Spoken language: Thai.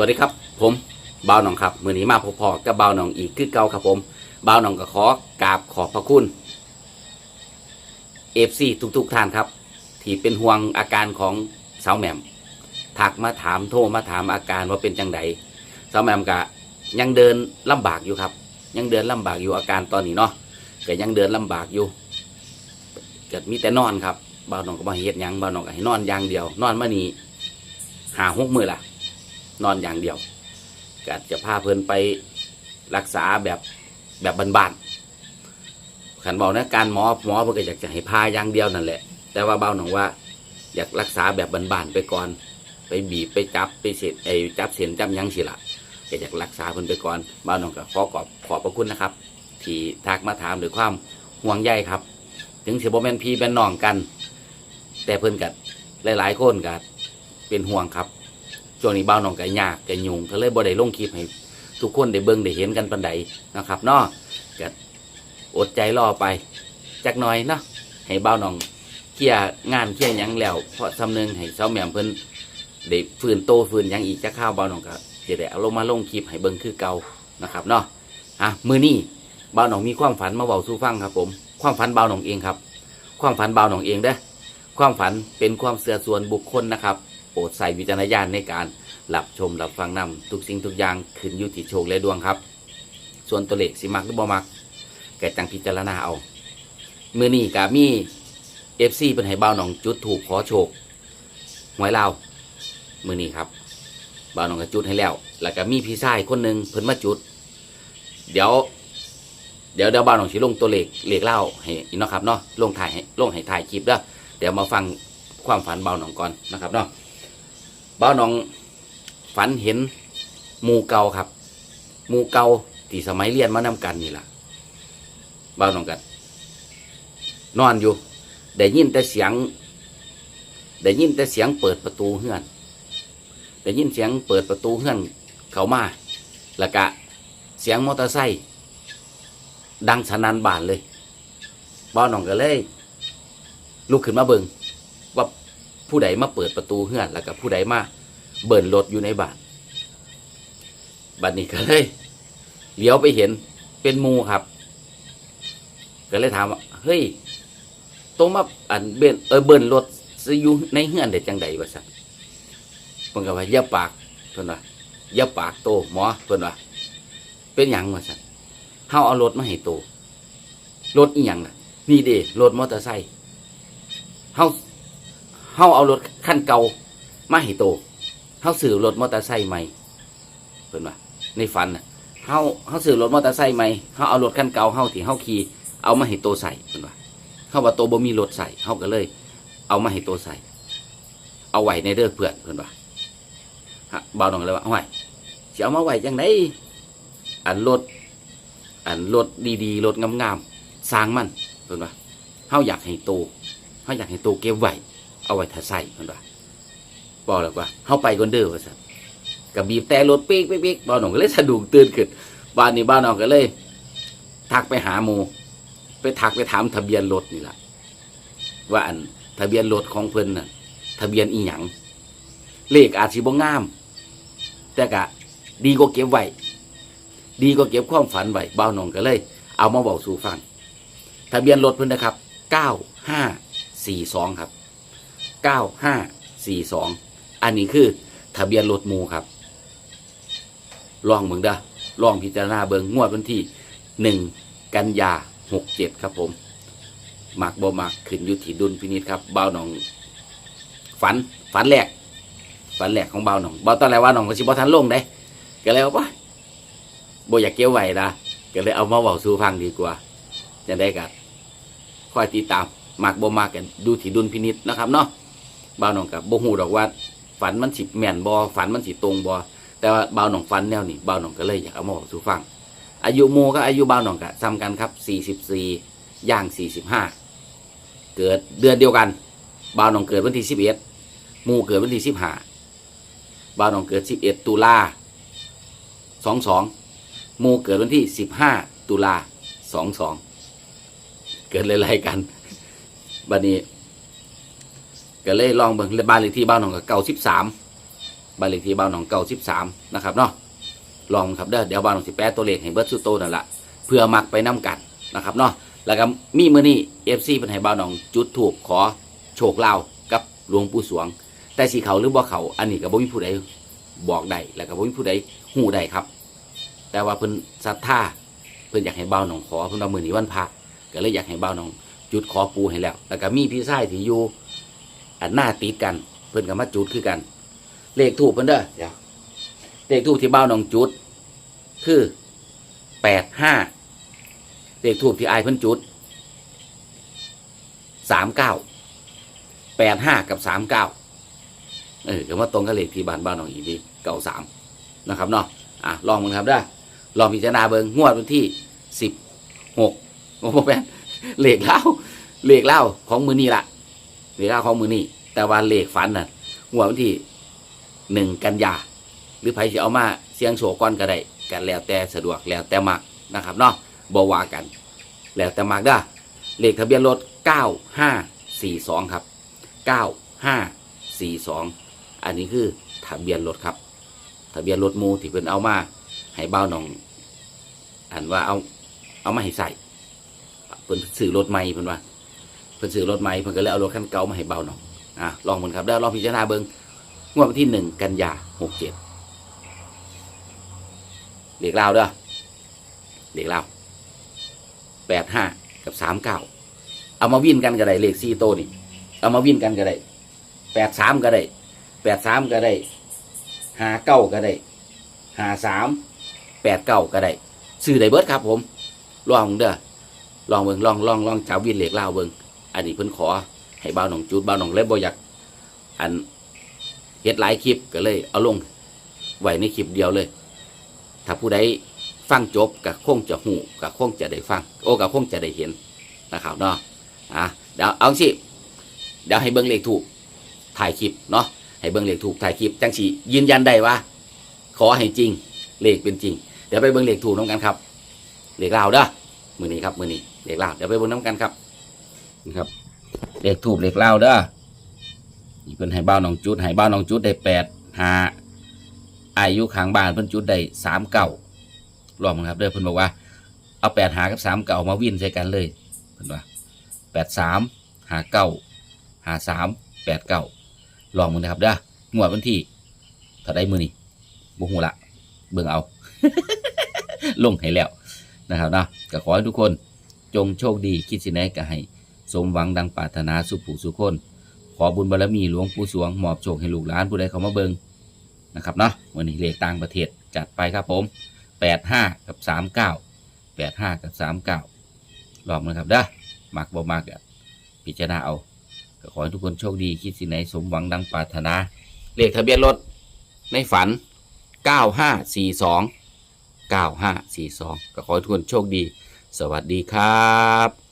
วัสดีครับ ผมบ่าวหนองครับมือนี้มาพบพอกับบ่าวหนองอีกคือเก่าครับผมบ่าวหนองก็ขอกราบขอบพระคุณเอฟซีทุกๆท่านครับ ที่เป็นห่วงอาการของสาวแหม่มทักมาถามโทรมาถามอาการว่าเป็นจังไดสาวแหม่มก็ยังเดินลำบากอยู่ครับ ยังเดินลำบากอยู่อาการตอนนี้เนาะก็ยังเดินลำบากอยู่เก็มีแต่นอนครับบ่าวหนองก็มาเฮ็ดยังบ่าวหนองก็ให้นอนอย่างเดียวนอนมานี่หาหกมือละ นอนอย่างเดียวก็จะพาเพิ่นไปรักษาแบบแบบบ้านๆขันบอกนะการหมอหมอเพิ่นก็อยากจะให้พาอย่างเดียวนั่นแหละ แต่ว่าเบาหนองว่า อยากรักษาแบบบ้านๆไปก่อน ไปบีบไปจับไปเสร็จไอ้จับเส้นจับยังสิละก็อยากรักษาเพิ่นไปก่อนเบาหนองก็ขอขอบขอบพระคุณนะครับ ที่ทักมาถามหรือความห่วงใยครับ ถึงเสิบ่แม่นพี่เป็นน้องกัน แต่เพิ่นกัดหลายๆคนกัดเป็นห่วงครับ ช่วงนี้บ้าวน้องก็ยากก็ยุ่งก็เลยบ่ได้ลงคลิปให้ทุกคนได้เบิ่งได้เห็นกันปานใดนะครับเนาะก็อดใจรอไปจักหน่อยเนาะให้บ้าวน้องเคลียร์งานเคลียร์หยังแล้วเพราะสำนึงให้เซาแหม่มเพิ่นได้ฟื้นโตฟื้นหยังอีกจักข้าวบ้าวน้องก็จะได้เอาลงมาลงคลิปให้เบิ่งคือเก่านะครับเนาะอะมื้อนี้บ้าวน้องมีความฝันมาเว้าสู่ฟังครับ ผม ความฝันบ้าวน้องเองครับ ความฝันบ้าวน้องเองเด้อความฝันเป็นความเสื่อส่วนบุคคลนะครับ ปรดใส่วิจารณญาณในการรับชมรับฟังนำทุกสิ่งทุกอย่างขึ้นอยู่ที่โชคและดวงครับ ส่วนตัวเลขสิมักหรือบ่มักแกจังพิจารณาเอาเมื่อนี้กามีเอฟซีเป็นให้เบาหนองจุดถูกขอโชคหวยเลาวมือนี้ครับเบาหนองก็จุดให้แล้ว แล้วก็มีพี่ชายคนหนึ่งเพิ่นมาจุด เดี๋ยว เดี๋ยวเดี๋ยวเบาหนองสิลงตัวเลขเลขเล่าให้เนาะครับเนาะลงถ่ายให้ลงให้ถ่ายคลิปเด้อเดี๋ยวมาฟังความฝันเบาหนองก่อนนะครับเนาะ บ้าน้องฝันเห็นหมูเก่าครับหมูเก่าที่สมัยเรียนมานำกันนี่แหละบ้าน้องกัน นอนอยู่ ได้ยินแต่เสียง ได้ยินแต่เสียงเปิดประตูเฮือน ได้ยินเสียงเปิดประตูเฮือนเขามาแล้วก็เสียงมอเตอร์ไซค์ดังสนันบานเลยบ้าน้องก็เลยลุกขึ้นมาเบิงว่า ผู้ใดมาเปิดประตูเฮือนแล้วก็ผู้ใดมาเบิ่นรถอยู่ในบ้านบัดนี้ก็เลยเลี้ยวไปเห็นเป็นมูครับ ก็เลยถามว่าเฮ้ยตมาอันเบิ่นเออเบิ่นรถสิอยู่ในเฮือนได้จังใดวะสันเพิ่นก็ว่าอย่าปากเพิ่นว่าอย่าปากโตหมอเพิ่นว่าเป็นหยังวะสันเฮาเอารถมาให้โตรถอีหยังล่ะนี่เด้รถมอเตอร์ไซค์เฮา เฮาเอารถคันเก่ามาให้โตเฮาซื้อรถมอเตอร์ไซค์ใหม่เพิ่นว่าในฝันน่ะเฮาเฮาซื้อรถมอเตอร์ไซค์ใหม่เฮาเอารถคันเก่าเฮาที่เฮาขี่เอามาให้โตใส่เพิ่นว่าเฮาว่าโตบ่มีรถใส่เฮาก็เลย เอามาให้โตใส่เอาไว้ในเด้อเพื่อนเพิ่นว่าฮะบ่าวน้องเลยว่าเอาไว้สิเอามาไว้จังไดอันรถอันรถดีๆรถงามๆสร้างมันเพิ่นว่าเฮาอยากให้โตเฮาอยากให้โตเก็บไว้ เอาไว้ถ้าใส่มันว่าบอกแล้วว่าเข้าไปก่อนเด้อว่าสันกับบีบแต่รถปีกปีกปีกบ้านหนองก็เลยสะดุ้งตื่นขึ้นบ้านนี้บ้านน้องก็เลย ทักไปหาหมูไปทักไปถามทะเบียนรถนี่แหละว่าอันทะเบียนรถของเพิ่นน่ะ ทะเบียนอีหยังเลขอาจสิบ่งาม แต่กะ ดีก็เก็บไว้ดีก็เก็บความฝันไว้บ้านน้องก็เลย เอามาบอกสู่ฟังทะเบียนรถเพิ่นนะครับเก้าห้าสี่สองครับ เก้าห้าสี่สองอันนี้คือทะเบียนรถมูครับ ลองเบิ่งเด้อลองพิจารณาเบิ่งงวดวันที่หนึ่งกันยาหกเจ็ดครับผมมักบ่มักขึ้นอยู่ที่ดุลพินิจครับเบาหนอง ฝันฝันแรกฝันแรกของเบาหนองเบาตอนแรกว่าหนองก็สิบ่ทันลงได้ก็เลยว่าบ่อยากเกี่ยวไหวนะก็เลยเอามาเว้าสู่ฟังดีกว่าจะได้กันคอยติดตามมากบ่มากกันดูที่ดุลพินิษนะครับเนาะ บ่าวหนองกับบ่ฮู้ดอกว่า ฝันมันสิแม่นบ่ฝันมันสิตรงบ่แต่ว่าบ่าวหนองฝันแนวนี้บ่าวหนองก็เลยอยากเอามาบอกสู่ฟัง อายุหมู่ก็อายุบ่าวหนองก็ซ้ำกันครับ 44ย่าง 45 เกิดเดือนเดียวกันบ่าวหนองเกิดวันที่ 11หมู่เกิดวันที่ 15บ่าวหนองเกิด 11 ตุลา22หมู่เกิดวันที่ 15 ตุลา22 เกิดหลายๆกันบัดนี้ ก็เลยลองเบิ่งบ้านเลขที่บ้านของก็เก่าสิบสามบ้านเลขที่บ้านหนองเก่าสิบสามนะครับเนาะลองครับเด้อเดี๋ยวบ้านหนองสิแปดตัวเลขให้เบิร์ดสุดโตนั่นแหละเพื่อมักไปน้กันนะครับเนาะแล้วก็มีมือนี้เอฟซีเป็นให้บ้านหนองจุดถูกขอโชคลาวกับหลวงปู่สวง แต่สีเขาหรือบ่เขาอันนี้ก็บ่มีผู้ใดบอกได้แล้วก็บ่มีผู้ใดหูได้ครับ แต่ว่าเพิ่นศรัทธาเพิ่นอยากให้บ้าวหนองขอเพิ่นว่ามื้อนี้วันพระก็เลยอยากให้บ้าวหนองจุดขอปูให้แล้ว แล้วก็มีพี่ชายที่อยู่ อันหน้าติดกัน เพิ่นก็มาจุดคือกัน เลขถูกเพิ่นเด้อเดี๋ยวเลขถูกที่บ้าวหนองจุด คือแปดห้าเลขถูกที่อายเพิ่นจุดสามเก้าแปดห้ากับสามเก้าเออก็มาตรงกับเลขที่บ้านบ้านหนองอีดีเก้าสามนะครับเนาะอะลองมึงครับเด้อลองพิจารณาเบิงงวดวันที่สิบหกโอ้โหแม่นเลขเล่าเลขเล่าของมือนี่ละ เลขเล่าของมือนี่แต่ว่าเลขฝันน่ะงววันที่หนึ่งกันยาหรือไผจะเอามาเสียงโชก่อนก็ได้กันแล้วแต่สะดวกแล้วแต่มักนะครับเนาะบว่ากัน แล้วแต่มักเด้เลขทะเบียนรถ 9542 ครับ 9542 อันนี้คือทะเบียนรถครับ ทะเบียนรถมูที่เพิ่นเอามาให้เบ้าหนองอันว่าเอาเอามาให้ใส่เพิ่นซื้อรถใหม่เพิ่นว่า เพิ่นซื้อรถใหม่เพิ่นก็เลยเอารถคันเก่ามาให้เบาหนองอะลองเบิ่งครับได้อลองพิจารณาเบิ่งงวดวันที่หนึ่งกันยาหกเจ็ดเด็กเลาเด้อเด็กเลาแปดห้ากับสามเก้าเอามาวิ่นกันก็ได้เลขสี่โตนี่ เอามาวิ่นกันก็ได้แปดสามก็ได้แปดสามก็ได้ห้าเก้าก็ได้ห้าสามแปดเก้าก็ได้ซื้อได้เบิดครับผมลองเด้อลองเบิงลองลองลองจับวินเหลขลาเบิง อันนี้เพิ่นขอให้บ่าวหนองจุดบ่าวหนองเล็บบ่อยากอันเฮ็ดหลายคลิปก็เลย เอาลงไว้ในคลิปเดียวเลย ถ้าผู้ใดฟังจบก็คงจะหูก็คงจะได้ฟัง โอ้ก็คงจะได้เห็นนะครับเนาะอะเดี๋ยวเอาสิเดี๋ยวให้เบิ่งเลขถูกถ่ายคลิปเนาะให้เบิ่งเลขถูกถ่ายคลิปจังสียืนยันได้ว่า ขอให้จริงเลขเป็นจริง เดี๋ยวไปเบิ่งเลขถูกน้ำกันครับเลขลาเด้อมือนี้ครับมือนี้เลขลาเดี๋ยวไปเบิ่งน้ำกันครับ นี่ครับเลขถูกเลขลาเด้อนี่เพิ่นให้บ้านน้องจุดให้บ้านน้องจุดได้แปดหาอายุข้างบ้านเพิ่นจุดได้สามเก่ารวมครับเด้อเพิ่นบอกว่าเอาแปดหากับสามเก่ามาวิ่นใส่กันเลยเพิ่นว่าแปดสามหาเก้าหาสามแปดเก้าลองมึงนะครับเด้องวดวันที่ถ้าได้มือนี่บุหูละเบิ่งเอา ลงให้แล้วนะครับเนาะก็ขอให้ทุกคนจงโชคดีคิดสิไหนก็ให้ สมหวังดังปรารถนาสุขผู้สุขคน ขอบุญบารมีหลวงปู่สวงมอบโชคให้ลูกหลานผู้ใดเขามาเบิงนะครับเนาะวันนี้เลขต่างประเทศจัดไปครับผมแปดห้ากับสามเก้าแปดห้ากับสามเก้าลองนะครับเด้อมักบ่มากอะพิจารณาเอาก็ขอให้ทุกคนโชคดีคิดสิ่งไหนสมหวังดังปรารถนา เลขทะเบียนรถในฝันเก้าห้าสี่สองเก้าห้าสี่สองก็ขอให้ทุกคนโชคดี สวัสดีครับ